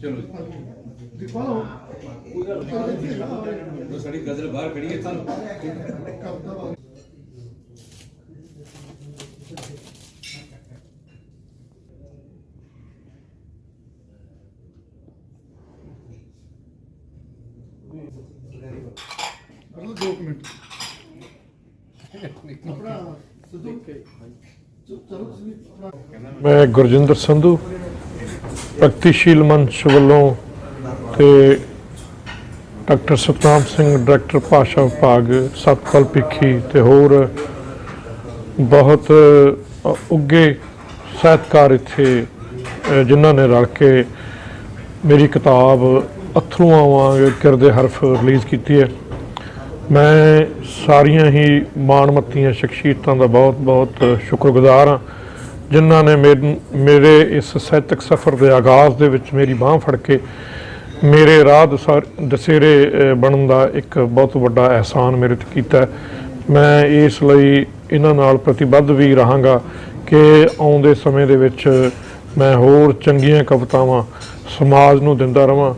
चलो साड़ी गज़ल बाहर खड़ी है चलो दो मिनट अपना ਮੈਂ ਗੁਰਜਿੰਦਰ ਸੰਧੂ ਪ੍ਰਗਤੀਸ਼ੀਲ ਮੰਚ ਵੱਲੋਂ ਤੇ ਡਾਕਟਰ ਸਤਨਾਮ ਸਿੰਘ ਡਾਇਰੈਕਟਰ ਭਾਸ਼ਾ ਵਿਭਾਗ ਸਤਪਾਲ ਭਿੱਖੀ ਤੇ ਹੋਰ ਬਹੁਤ ਅ, ਉੱਗੇ ਸਾਹਿਤਕਾਰ ਇੱਥੇ ਜਿਨ੍ਹਾਂ ਨੇ ਰਲ ਕੇ ਮੇਰੀ ਕਿਤਾਬ ਅਥਰੂਆਂ ਆਵਾਂਗੇ ਕਿਰਦੇ ਹਰਫ ਰਿਲੀਜ਼ ਕੀਤੀ ਹੈ। ਮੈਂ ਸਾਰੀਆਂ ਹੀ ਮਾਣਮੱਤੀਆਂ ਸ਼ਖਸੀਅਤਾਂ ਦਾ ਬਹੁਤ-ਬਹੁਤ ਸ਼ੁਕਰਗੁਜ਼ਾਰ ਹਾਂ, ਜਿਨ੍ਹਾਂ ਨੇ ਮੇਰ- ਮੇਰੇ ਇਸ ਸਾਹਿਤਕ ਸਫ਼ਰ ਦੇ ਆਗਾਜ਼ ਦੇ ਵਿੱਚ ਮੇਰੀ ਬਾਹ ਫੜ ਕੇ ਮੇਰੇ ਰਾਹ ਦਸਾ- ਦਸੇਰੇ ਬਣਨ ਦਾ ਇੱਕ ਬਹੁਤ ਵੱਡਾ ਅਹਿਸਾਨ ਮੇਰੇ ਤੇ ਕੀਤਾ। ਮੈਂ ਇਸ ਲਈ ਇਹਨਾਂ ਨਾਲ ਪ੍ਰਤੀਬੱਧ ਵੀ ਰਹਾਂਗਾ ਕਿ ਆਉਂਦੇ ਸਮੇਂ ਦੇ ਵਿੱਚ ਮੈਂ ਹੋਰ ਚੰਗੀਆਂ ਕਵਿਤਾਵਾਂ ਸਮਾਜ ਨੂੰ ਦਿੰਦਾ ਰਵਾਂ,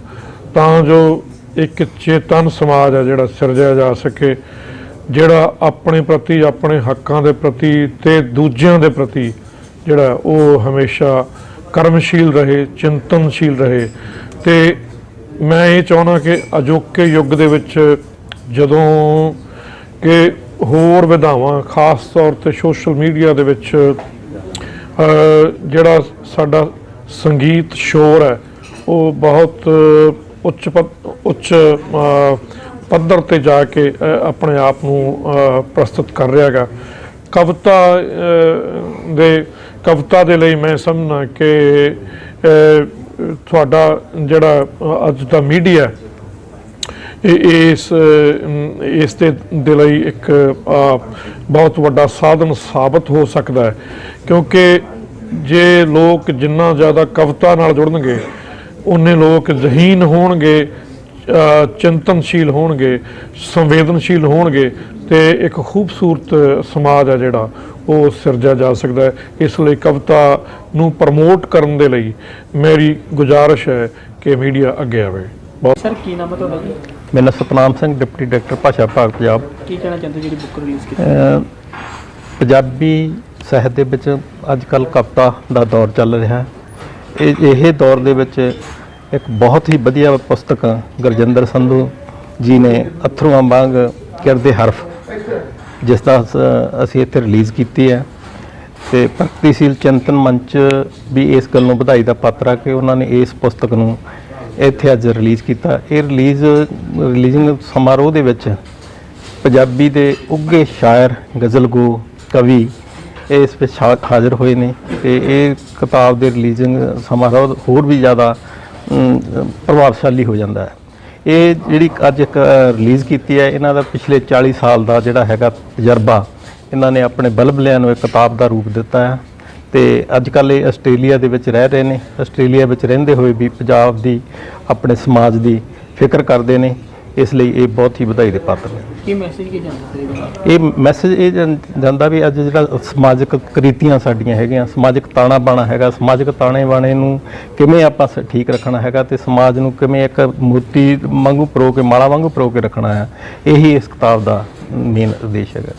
ਤਾਂ ਜੋ ਇੱਕ ਚੇਤਨ ਸਮਾਜ ਹੈ ਜਿਹੜਾ ਸਿਰਜਿਆ ਜਾ ਸਕੇ, ਜਿਹੜਾ ਆਪਣੇ ਪ੍ਰਤੀ, ਆਪਣੇ ਹੱਕਾਂ ਦੇ ਪ੍ਰਤੀ ਤੇ ਦੂਜਿਆਂ ਦੇ ਪ੍ਰਤੀ ਜਿਹੜਾ ਉਹ ਹਮੇਸ਼ਾ ਕਰਮਸ਼ੀਲ ਰਹੇ, ਚਿੰਤਨਸ਼ੀਲ ਰਹੇ। ਤੇ ਮੈਂ ਇਹ ਚਾਹੁੰਦਾ ਕਿ ਅਜੋਕੇ ਯੁੱਗ ਦੇ ਵਿੱਚ ਜਦੋਂ ਕਿ ਹੋਰ ਵਿਧਾਵਾਂ, ਖਾਸ ਤੌਰ ਤੇ ਸੋਸ਼ਲ ਮੀਡੀਆ ਦੇ ਵਿੱਚ ਜਿਹੜਾ ਸਾਡਾ ਸੰਗੀਤ ਸ਼ੋਰ ਹੈ, ਉਹ ਬਹੁਤ ਉੱਚ ਪੱਧ- ਉੱਚ ਪੱਧਰ ਤੇ ਜਾ ਕੇ ਆਪਣੇ ਆਪ ਨੂੰ ਪ੍ਰਸਤੁਤ ਕਰ ਰਿਹਾ ਹੈਗਾ। ਕਵਿਤਾ ਦੇ ਕਵਿਤਾ ਦੇ ਲਈ ਮੈਂ ਸਮਝਣਾ ਕਿ ਤੁਹਾਡਾ ਜਿਹੜਾ ਅੱਜ ਦਾ ਮੀਡੀਆ ਇਹ, ਇਸ ਇਸ ਦੇ ਲਈ ਇੱਕ ਬਹੁਤ ਵੱਡਾ ਸਾਧਨ ਸਾਬਤ ਹੋ ਸਕਦਾ ਹੈ। ਕਿਉਂਕਿ ਜੇ ਲੋਕ ਜਿੰਨਾ ਜ਼ਿਆਦਾ ਕਵਿਤਾ ਨਾਲ ਜੁੜਨਗੇ ਉਨੇ ਲੋਕ ਜ਼ਹੀਨ ਹੋਣਗੇ ਚਿੰਤਨਸ਼ੀਲ ਹੋਣਗੇ ਸੰਵੇਦਨਸ਼ੀਲ ਹੋਣਗੇ ਤੇ ਇੱਕ ਖੂਬਸੂਰਤ ਸਮਾਜ ਹੈ ਜਿਹੜਾ ਉਹ ਸਿਰਜਿਆ ਜਾ ਸਕਦਾ ਹੈ। ਇਸ ਲਈ ਕਵਿਤਾ ਨੂੰ ਪ੍ਰਮੋਟ ਕਰਨ ਦੇ ਲਈ ਮੇਰੀ ਗੁਜ਼ਾਰਿਸ਼ ਹੈ ਕਿ ਮੀਡੀਆ ਅੱਗੇ ਆਵੇ। ਬਹੁਤ ਸਰ ਕੀ ਨਾਮ ਹੈ ਤੁਹਾਡਾ ਜੀ? ਮੇਰਾ ਨਾਮ ਸਤਨਾਮ ਸਿੰਘ ਡਿਪਟੀ ਡਾਇਰੈਕਟਰ ਭਾਸ਼ਾ ਵਿਭਾਗ ਪੰਜਾਬ। ਕੀ ਕਹਿਣਾ ਚਾਹੁੰਦੇ ਜਿਹੜੀ ਬੁੱਕ ਰਿਲੀਜ਼ ਕੀਤੀ? ਪੰਜਾਬੀ ਸਾਹਿਤ ਦੇ ਵਿੱਚ ਅੱਜ ਕੱਲ ਕਵਿਤਾ ਦਾ ਦੌਰ ਚੱਲ ਰਿਹਾ ਹੈ। ਇਹ ਇਹ ਦੌਰ ਦੇ ਵਿੱਚ ਇੱਕ ਬਹੁਤ ਹੀ ਵਧੀਆ ਪੁਸਤਕ ਗੁਰਜਿੰਦਰ ਸੰਧੂ ਜੀ ਨੇ ਅਥਰੂਆਂ ਵਾਂਗ ਕਿਰਦੇ ਹਰਫ, ਜਿਸ ਦਾ ਅਸੀਂ ਇੱਥੇ ਰਿਲੀਜ਼ ਕੀਤੀ ਹੈ। ਤੇ ਪ੍ਰਗਤੀਸ਼ੀਲ ਚਿੰਤਨ ਮੰਚ ਵੀ ਇਸ ਗੱਲ ਨੂੰ ਵਧਾਈ ਦਾ ਪਾਤਰ ਆ ਕਿ ਉਹਨਾਂ ਨੇ ਇਸ ਪੁਸਤਕ ਨੂੰ ਇੱਥੇ ਅੱਜ ਰਿਲੀਜ਼ ਕੀਤਾ। ਇਹ ਰਿਲੀਜ਼, ਰਿਲੀਜ਼ਿੰਗ ਸਮਾਰੋਹ ਦੇ ਵਿੱਚ ਪੰਜਾਬੀ ਦੇ ਉੱਗੇ ਸ਼ਾਇਰ ਗਜ਼ਲਗੋ ਕਵੀ ਇਸ ਵਿੱਚ ਸ਼ਾ- ਹਾਜ਼ਰ ਹੋਏ ਨੇ ਤੇ ਇਹ ਕਿਤਾਬ ਦੇ ਰਿਲੀਜ਼ਿੰਗ ਸਮਾਰੋਹ ਹੋਰ ਵੀ ਜ਼ਿਆਦਾ ਅਮ, ਪ੍ਰਭਾਵਸ਼ਾਲੀ ਹੋ ਜਾਂਦਾ ਹੈ। ਇਹ ਜਿਹੜੀ ਅੱਜ ਇੱਕ ਰਿਲੀਜ਼ ਕੀਤੀ ਹੈ ਇਹਨਾਂ ਦਾ ਪਿਛਲੇ 40 ਸਾਲ ਦਾ ਜਿਹੜਾ ਹੈਗਾ ਤਜਰਬਾ ਇਹਨਾਂ ਨੇ ਆਪਣੇ ਬਲਬਲਿਆਂ ਨੂੰ ਇੱਕ ਕਿਤਾਬ ਦਾ ਰੂਪ ਦਿੱਤਾ ਹੈ। ਤੇ ਅੱਜ ਕੱਲ੍ਹ ਇਹ ਆਸਟ੍ਰੇਲੀਆ ਦੇ ਵਿੱਚ ਰਹਿ ਰਹੇ ਨੇ। ਆਸਟ੍ਰੇਲੀਆ ਵਿੱਚ ਰਹਿੰਦੇ ਹੋਏ ਵੀ ਪੰਜਾਬ ਦੀ ਆਪਣੇ ਸਮਾਜ ਦੀ ਫਿਕਰ ਕਰਦੇ ਨੇ। ਇਸ ਲਈ ਇਹ ਬਹੁਤ ਹੀ ਵਧਾਈ ਦੇ ਪਾਤਰ ਨੇ। ਕੀ ਮੈਸੇਜ ਕੀ ਜਾਂਦਾ ਇਹ ਮੈਸੇਜ ਇਹ ਜਾਂ- ਜਾਂਦਾ ਵੀ ਅੱਜ ਜਿਹੜਾ ਸਮਾਜਿਕ ਕ੍ਰਿਤੀਆਂ ਸਾਡੀਆਂ ਹੈਗੀਆਂ ਸਮਾਜਿਕ ਤਾਣਾ ਬਾਣਾ ਹੈਗਾ ਸਮਾਜਿਕ ਤਾਣੇ ਬਾਣੇ ਨੂੰ ਕਿਵੇਂ ਆਪਾਂ ਸ- ਠੀਕ ਰੱਖਣਾ ਹੈਗਾ ਤੇ ਸਮਾਜ ਨੂੰ ਕਿਵੇਂ ਇੱਕ ਮੂਰਤੀ ਵਾਂਗੂ ਪਰੋ ਕੇ ਮਾਲਾ ਵਾਂਗੂ ਪਰੋ ਕੇ ਰੱਖਣਾ ਹੈ ਇਹੀ ਇਸ ਕਿਤਾਬ ਦਾ ਮੇਨ ਉਦੇਸ਼ ਹੈਗਾ।